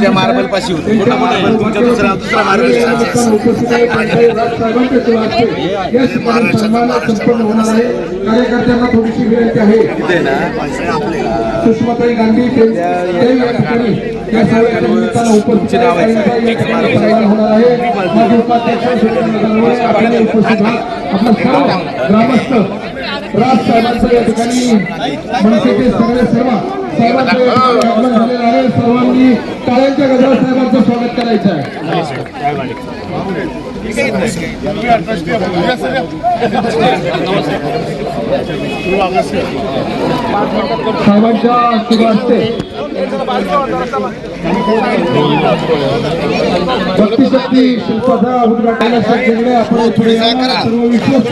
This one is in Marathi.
त्या मार्बल पाशी होते. मोठा मार्बल, तुमचा दुसरा- दुसरा मार्बल कार्यकर्त्यांना थोडीशी विनंती आहे. सुषमाताई गांधी उपस्थित होणार आहे. माजी उपाध्यक्ष सुरेंद्र दानवे आपण उपस्थित आहात आपलं सर्व ग्रामस्थ राज साहेबांचं या ठिकाणी मनसेचे सगळे सर्व साहेबांचं या ठिकाणी आगमन झालेलं आहे सर्वांनी टाळ्यांच्या गजरात साहेबांचं स्वागत करायचं आहे साहेबांच्या शुभ असते भक्तिशक्ती शिल्पाचा उद्घाटन केलेले आपण पुढे यावं. सर्व विश्वस्त